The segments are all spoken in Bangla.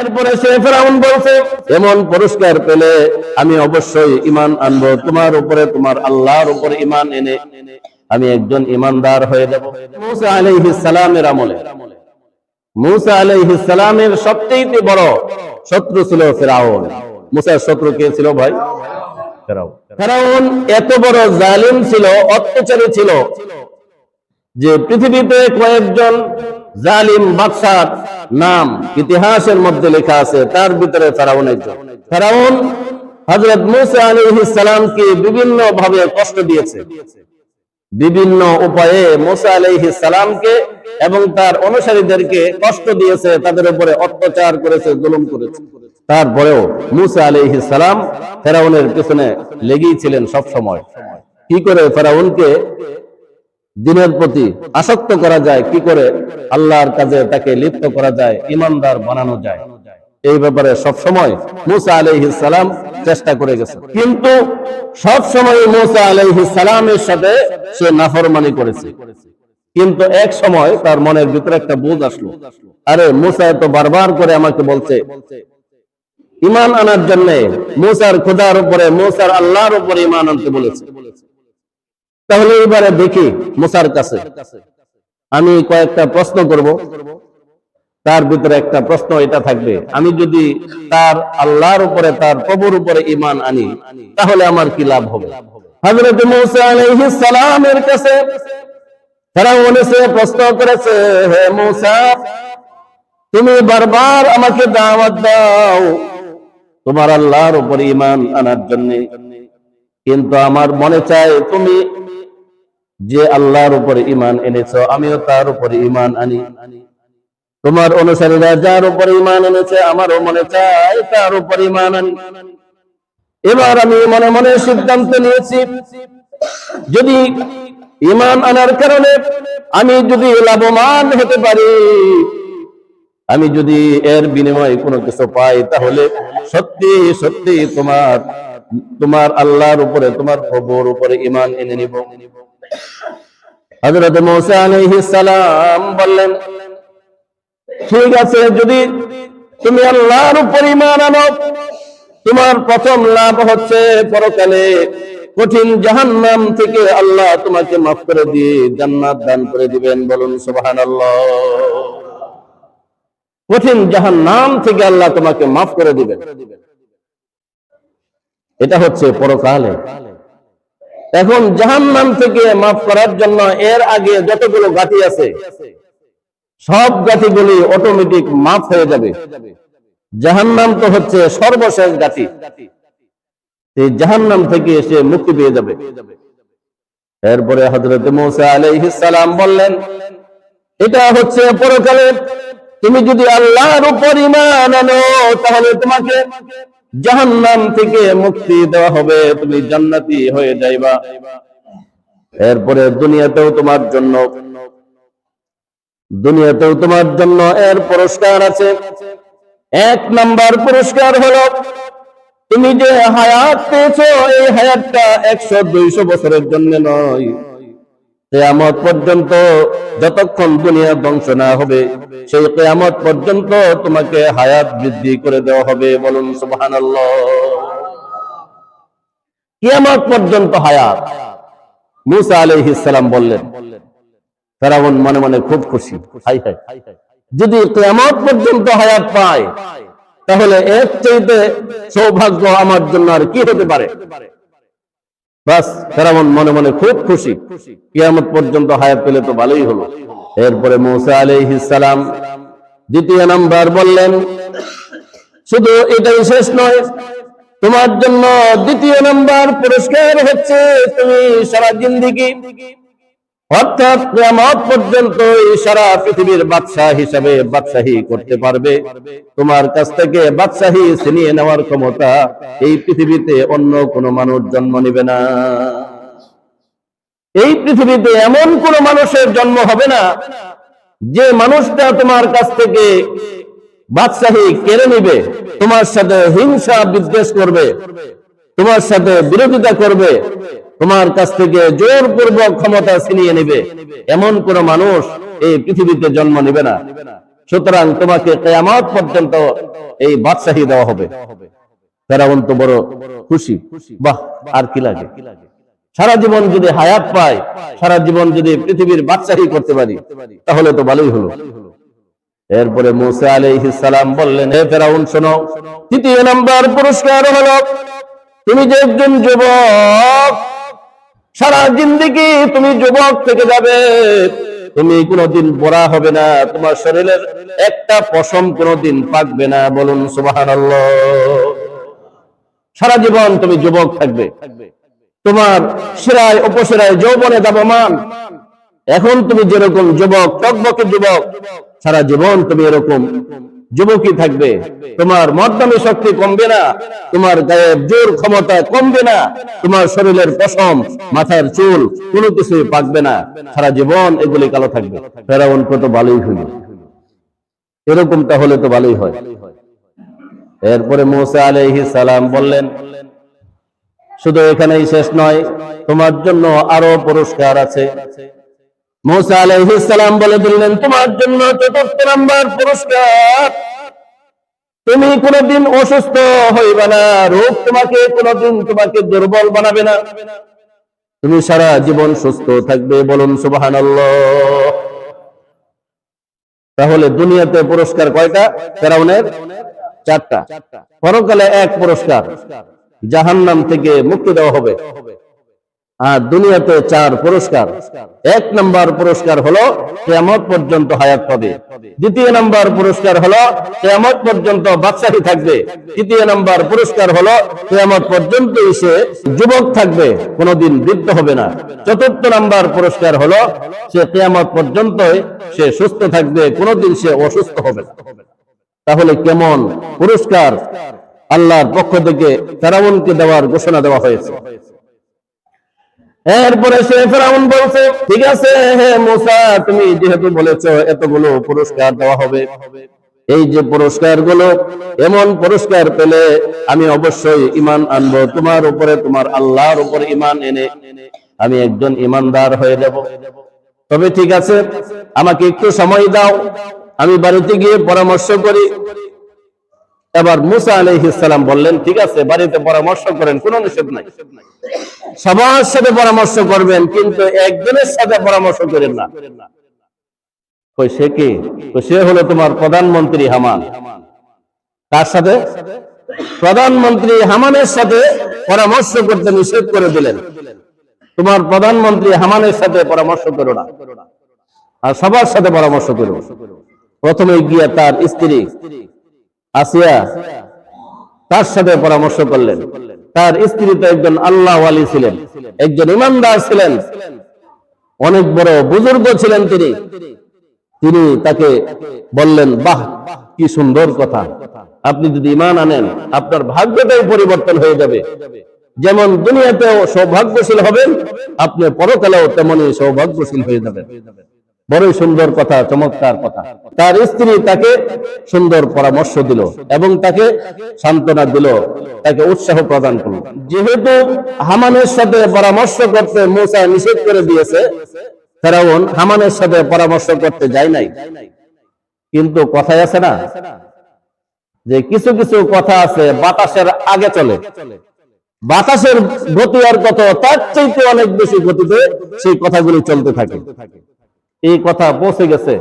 এরপরে সে ফেরাউন বলছে, এমন পুরস্কার পেলে আমি অবশ্যই ইমান আনব। তোমার উপরে, তোমার আল্লাহর উপরে ইমান এনে আমি একজন ইমানদার হয়ে যাব। মুসা আলাইহিস সালামের আমলে। মুসা আলাইহিস সালামের সবচেয়ে বড় শত্রু ছিল ফেরাউন। মুসার শত্রু কে ছিল ভাই? ফেরাউন এত বড় জালিম ছিল, অত্যাচারী ছিল যে পৃথিবীতে কয়েকজন জালিম বাদশার নাম ইতিহাসের মধ্যে লেখা আছে, তার ভিতরে ফেরাউন একজন। ফেরাউন হযরত মুসা আলাইহিস সালামকে বিভিন্ন ভাবে কষ্ট দিয়েছে। বিভিন্ন উপায়ে মুসা আলাইহিস সালামকে এবং তার অনুসারীদেরকে কষ্ট দিয়েছে, তাদের উপরে অত্যাচার করেছে, জুলুম করেছে। তারপরেও মুসা আলাইহিস সালাম ফেরাউনের পিছনে লেগেই ছিলেন সব সময় কি করে ফেরাউনকে দিনের প্রতি আসক্ত করা যায়, কি করে? আল্লাহর কাজে তাকে লিপ্ত করা যায়, ইমানদার বানানো যায়। এই ব্যাপারে সব সময় মুসা আলাইহিস সালাম চেষ্টা করে গেছে। কিন্তু সব সময় মুসা আলাইহিস সালামের সাথে সে নাফরমানি করেছে। কিন্তু এক সময় তার মনের ভিতরে একটা বোধ আসলো। আরে, মুসা তো বারবার করে আমাকে বলছে, ইমান আনার জন্য মুসার খোদার উপরে, মুসার আল্লাহর উপরে ইমান আনতে বলেছে। তাহলে এবারে দেখি মুসার কাছে। আমি কয়েকটা প্রশ্ন করব। তার ভিতরে একটা প্রশ্ন এটা থাকবে। আমি যদি তার আল্লাহর উপরে, তার প্রভুর উপরে ইমান আনি, তাহলে আমার কি লাভ হবে? হযরত মুসা আলাইহিস সালামের কাছে ফেরাউন এসে প্রশ্ন করেছে, হে মুসা, তুমি বারবার আমাকে দাওয়াত দাও তোমার আল্লাহর উপরে ইমান আনার জন্য। কিন্তু আমার মনে চায় তুমি যে আল্লাহর উপরে ইমান এনেছো, আমিও তার উপরে ইমান আনি। তোমার অনুসারীরা যার উপরে ইমান এনেছে, আমারও মনে চায় তার উপরে ইমান আনি। এবার আমি মনে মনে সিদ্ধান্ত নিয়েছি, যদি ইমান আনার কারণে আমি যদি লাভবান হতে পারি, আমি যদি এর বিনিময়ে কোনো কিছু পাই, তাহলে সত্যি সত্যি তোমার তোমার আল্লাহর উপরে, তোমার খবর উপরে ইমান এনে নিব। হযরত মুসা বললেন, ঠিক আছে, যদি তুমি আল্লাহর উপর ঈমান আনো, তোমার প্রথম লাভ হচ্ছে পরকালে কঠিন জাহান্নাম থেকে আল্লাহ তোমাকে মাফ করে দিয়ে জান্নাত দান করে দিবেন। বলুন, সুবহানাল্লাহ। কঠিন জাহান্নাম থেকে আল্লাহ তোমাকে মাফ করে দিবেন। এটা হচ্ছে পরকালে। এখন জাহান্নাম থেকে মাফ করার জন্য এর আগে যতগুলো গাতি আছে, সব গাতিগুলি অটোমেটিক মাফ হয়ে যাবে। জাহান্নাম তো হচ্ছে সর্বশেষ গাতি এই জাহান্নাম থেকে এসে মুক্তি পেয়ে যাবে। এরপরে হজরত মৌসা আলাইহিস সালাম বললেন, এটা হচ্ছে পরকালে তুমি যদি আল্লাহর উপর ঈমান আনো, তাহলে তোমাকে জাহান্নাম থেকে মুক্তি দেওয়া হবে, তুমি জান্নাতি হয়ে যাইবা। এরপরে দুনিয়াতেও তোমার জন্য, দুনিয়াতেও তোমার জন্য এর পুরস্কার আছে। এক নাম্বার পুরস্কার হলো, তুমি যে হায়াত পেয়েছ, এই হায়াতটা একশো দুইশো বছরের জন্য নয়। কেয়ামত পর্যন্ত যতক্ষণ দুনিয়া ধ্বংস না হবে, সেই কেয়ামত পর্যন্ত তোমাকে হায়াত বৃদ্ধি করে দেওয়া হবে। বলুন সুবহান কিয়ামত পর্যন্ত হায়াত। মুসা আলাইহিস সালাম বললেন, ফেরাউন মনে মনে খুব খুশি। হাই হাই। যদি কেয়ামত পর্যন্ত হায়াত পায়, তাহলে এর চাইতে সৌভাগ্য আমার জন্য আর কি হতে পারে? বাস, ফেরাউন মনে মনে খুব খুশি। কিয়ামত পর্যন্ত হায়াত পেলে তো ভালোই হলো। এরপরে মৌসা আলাইহিস সালাম দ্বিতীয় নাম্বার বললেন, শুধু এটাই শেষ নয়, তোমার জন্য দ্বিতীয় নাম্বার পুরস্কার হচ্ছে, তুমি সারা জিন্দিগি অর্থাৎ পর্যন্ত সারা পৃথিবীর বাদশাহ হিসাবে বাদশাহী করতে পারবে। তোমার কাছ থেকে বাদশাহী ছিনিয়ে নেওয়ার ক্ষমতা এই পৃথিবীতে অন্য কোনো মানুষ জন্ম নেবে না। এই পৃথিবীতে এমন কোন মানুষের জন্ম হবে না, যে মানুষটা তোমার কাছ থেকে বাদশাহী কেড়ে নিবে, তোমার সাথে হিংসা বিদ্বেষ করবে, তোমার সাথে বিরোধিতা করবে তোমার কাছ থেকে জোরপূর্বক ক্ষমতা ছিনিয়ে নেবে। এমন কোন মানুষ এই পৃথিবীতে জন্ম নেবে না। সুতরাং তোমাকে কেয়ামত পর্যন্ত এই বাদশাহী দেওয়া হবে। ফেরাউন তো বড় খুশি। বাহ, আর কি লাগে? সারা জীবন যদি হায়াত পায়, সারা জীবন যদি পৃথিবীর বাদশাহী করতে পারি, তাহলে তো ভালোই হলো। এরপরে মুসা আলাইহিস সালাম বললেন, হে ফেরাউন, শোনো, তৃতীয় নাম্বার পুরস্কার হলো, তুমি যে একজন যুবক সারা জিন্দিগি তুমি যুবক থেকে যাবে। তুমি কোনোদিন বড়া হবে না, তোমার শরীরের একটা পশম কোনোদিন পাকবে না, বলুন সুবহানাল্লাহ। সারা জীবন তুমি যুবক থাকবে। তোমার শিরায়, উপশিরায় যৌবনে দাবমান এখন তুমি যেরকম যুবক, টকবকে যুবক, সারা জীবন তুমি এরকম যুবকই থাকবে। তোমার মর্দানি শক্তি কমবে না। তোমার গায়ের জোর ক্ষমতা কমবে না। তোমার শরীরের পশম, মাথার চুল, কোনো কিছু পাকবে না। সারা জীবন এগুলি কালো থাকবে। ফেরাউন কত ভালোই হইল। এরকম তাহলে তো ভালোই হয়। এরপরে মুসা আলাইহিস সালাম বললেন, শুধু এখানেই শেষ নয়, তোমার জন্য আরও পুরস্কার আছে। মুসা আলাইহিস বলে দিলেন, তোমার জন্য চতুর্থ নাম্বার পুরস্কার। তুমি কোনদিন অসুস্থ হইবে না, রোগ তোমাকে কোনদিন তোমাকে দুর্বল বানাবে না। তুমি সারা জীবন সুস্থ থাকবে বলুন সুবহানাল্লাহ। তাহলে দুনিয়াতে পুরস্কার কয়টা? ফেরাউনের চারটা। পরকালে এক পুরস্কার। জাহান্নাম থেকে মুক্তি দেওয়া হবে। আর দুনিয়াতে চার পুরস্কার। এক নম্বর পুরস্কার হলো কেয়ামত পর্যন্ত হায়াত পাবে দ্বিতীয় নম্বর পুরস্কার হলো কেয়ামত পর্যন্ত বাদশাহী থাকবে। তৃতীয় নম্বর পুরস্কার হলো কেয়ামত পর্যন্ত এসে যুবক থাকবে, কোনোদিন বৃদ্ধ হবে না। চতুর্থ নম্বর পুরস্কার হলো সে কেয়ামত পর্যন্ত সে সুস্থ থাকবে, কোনোদিন সে অসুস্থ হবে না। তাহলে কেমন পুরস্কার? আল্লাহর পক্ষ থেকে ফেরাউনকে দেওয়ার ঘোষণা দেওয়া হয়েছে। এরপরে সে ফেরাউন বলছে, ঠিক আছে, হে মুসা, তুমি যেহেতু বলেছ এতগুলো পুরস্কার দেওয়া হবে, এই যে পুরস্কারগুলো এমন পুরস্কার পেলে আমি অবশ্যই ইমান আনব। তোমার উপরে, তোমার আল্লাহর উপরে ইমান এনে আমি একজন ইমানদার হয়ে যাব। তবে ঠিক আছে, আমাকে একটু সময় দাও। আমি বাড়িতে গিয়ে পরামর্শ করি। এবার মুসা আলাইহিসসালাম বললেন, ঠিক আছে, বাড়িতে পরামর্শ করেন, কোনো নিষেধ নাই। সবার সাথে পরামর্শ করবেন, কিন্তু একজনের সাথে পরামর্শ করেন না। সে কি? সে হলো তোমার প্রধানমন্ত্রী হামান। কার সাথে? প্রধানমন্ত্রী হামানের সাথে পরামর্শ করতে নিষেধ করে দিলেন। তোমার প্রধানমন্ত্রী হামানের সাথে পরামর্শ করো না। আর সবার সাথে পরামর্শ করো। প্রথমে গিয়ে তার স্ত্রী আসিয়া তার সাথে পরামর্শ করলেন। তার স্ত্রী তো একজন আল্লাহ আলী ছিলেন, একজন ইমানদার ছিলেন, অনেক বড় বুজুর্গ ছিলেন তিনি। তিনি তাকে বললেন, বাহ, কি সুন্দর কথা। আপনি যদি ইমান আনেন, আপনার ভাগ্যটাই পরিবর্তন হয়ে যাবে। যেমন দুনিয়াতেও সৌভাগ্যশীল হবেন, আপনি পরকালেও তেমনই সৌভাগ্যশীল হয়ে যাবেন। বড়ই সুন্দর কথা, চমৎকার কথা। তার স্ত্রী তাকে সুন্দর পরামর্শ দিল এবং তাকে সান্ত্বনা দিল, তাকে উৎসাহ প্রদান করল। যেহেতু হামানের সাথে পরামর্শ করতে মৌসা নিষেধ করে দিয়েছে, ফেরাউন হামানের সাথে পরামর্শ করতে যায় নাই। কিন্তু কথায় আছে না যে কিছু কিছু কথা আছে, বাতাসের আগে চলে। বাতাসের গতি আর কত, তার চাইতে অনেক বেশি গতিতে সেই কথাগুলি চলতে থাকে। এই কথা পৌঁছে গেছে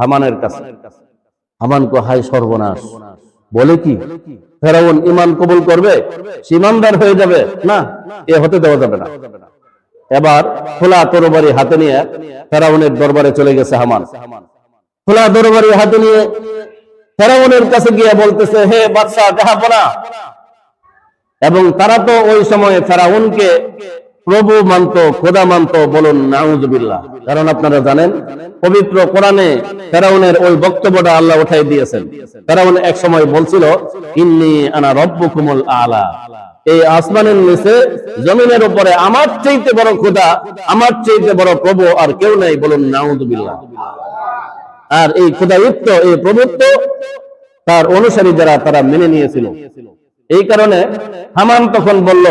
হামানের কাছে। হামান কো হাই সর্বনাশ। বলে কি? ফেরাউন ইমান কবুল করবে? সে ইমানদার হয়ে যাবে? না এ হতে দেওয়া যাবে না। এবার খোলা তরবারি হাতে নিয়ে ফেরাউনের দরবারে চলে গেছে হামান। খোলা দরবারি হাতে নিয়ে ফেরাউনের কাছে গিয়ে বলতেছে হে বাদশাহ জাহাপনা এবং তারা তো ওই সময় ফেরাউনকে প্রভু মানত, খোদা মানত বলুন, নাউজুবিল্লাহ। কারণ আপনারা জানেন, পবিত্র কোরআনে ফেরাউনের ওই বক্তব্যটা আল্লাহ উঠাই দিয়েছেন। ফেরাউন এক সময় বলছিল, ইন্নি আনা রব্বুকুমুল আলা। এই আসমানের নিচে, জমিনের উপরে আমার চাইতে বড় খোদা, আমার চাইতে বড় প্রভু আর কেউ নাই বলুন, নাউজুবিল্লাহ। আর এই খোদায়িত্ব এই প্রভুত্ব, তার অনুসারী যারা, তারা মেনে নিয়েছিল। এই কারণে হামান তখন বলল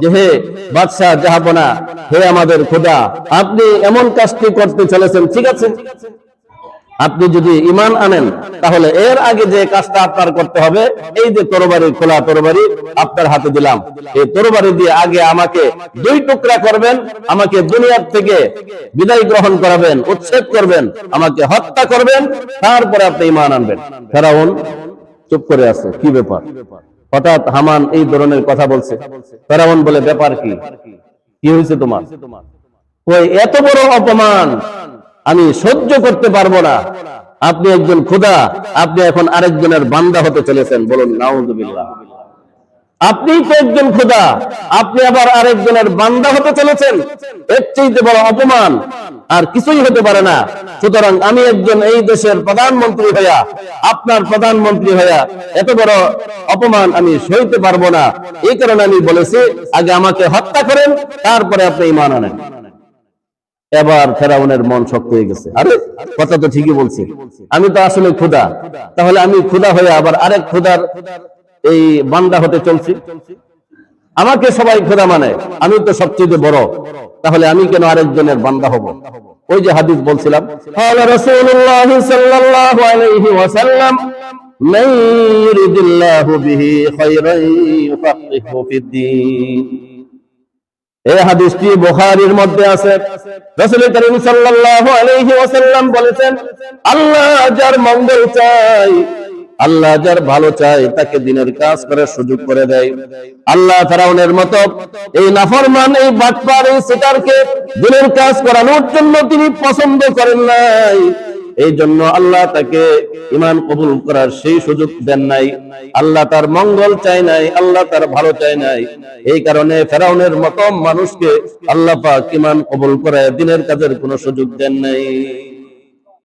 যে, হে বাদশাহ জাহাপনা, হে আমাদের খোদা, আপনি এমন কাজটি করতে চলেছেন, ঠিক আছে? আপনি যদি ইমান আনেন, তাহলে এর আগে যে কাজটা আপনার করতে হবে, এই যে তরবারি, খোলা তরবারি আপনার হাতে দিলাম। এই তরবারি দিয়ে আগে আমাকে দুই টুকরা করবেন, আমাকে দুনিয়ার থেকে বিদায় গ্রহণ করাবেন, উচ্ছেদ করবেন, আমাকে হত্যা করবেন, তারপরে আপনি ইমান আনবেন। ফেরাউন চুপ করে আছে, কি ব্যাপার? হঠাৎ হামান এই ধরনের কথা বলছে। ফেরাউন বলে, ব্যাপার কি? কি হয়েছে তোমার? ওই এত বড় অপমান। আমি সহ্য করতে পারব না। আপনি একজন খুদা আপনি এখন আরেকজনের বান্দা হতে চলেছেন। বলুন, নাউজুবিল্লাহ। আপনি তো একজন খুদা। আপনি আবার আরেকজনের বান্দা হতে চলেছেন। এর চাইতে বড় অপমান আর কিছুই হতে পারে না। সুতরাং আমি একজন এই দেশের প্রধানমন্ত্রী হইয়া, আপনার প্রধানমন্ত্রী হইয়া এত বড় অপমান আমি সইতে পারব না। এই কারণে আমি বলেছি, আগে আমাকে হত্যা করেন, তারপরে আপনি ইমান আনেন। এবার ফেরাউনের মন শক্ত হয়ে গেছে। আরে, কথা তো ঠিকই বলছি। আমি তো আসলে ক্ষুদা তাহলে আমি ক্ষুদা হয়ে আবার আরেক ক্ষুদার এই বান্দা হতে চলছি। আমাকে সবাই খোদা মানে আমি তো সবচেয়ে বড়। তাহলে আমি কেন আরেকজনের বান্দা হব? ওই যে হাদিস বলছিলাম এই হাদিসটি বোখারির মধ্যে আছে। রসুল করিম সাল্লাল্লাহু আলাইহি ওয়াসাল্লাম বলেছেন, আল্লাহ যার মঙ্গল চাই আল্লাহ যার ভালো চায় তাকে দিনের কাজ করার সুযোগ করে দেয়। আল্লাহ ফেরাউনের মতো এই নাফরমান, এই বাটপার, এই সিটারকে দিনের কাজ করানোর জন্য তিনি পছন্দ করেন নাই। এই জন্য আল্লাহ তাকে ইমান কবুল করার সেই সুযোগ দেন নাই। আল্লাহ তার মঙ্গল চায় নাই, আল্লাহ তার ভালো চায় নাই। এই কারণে ফেরাউনের মতো মানুষকে আল্লাহ পাক ইমান কবুল করে দিনের কাজের কোনো সুযোগ দেন নাই।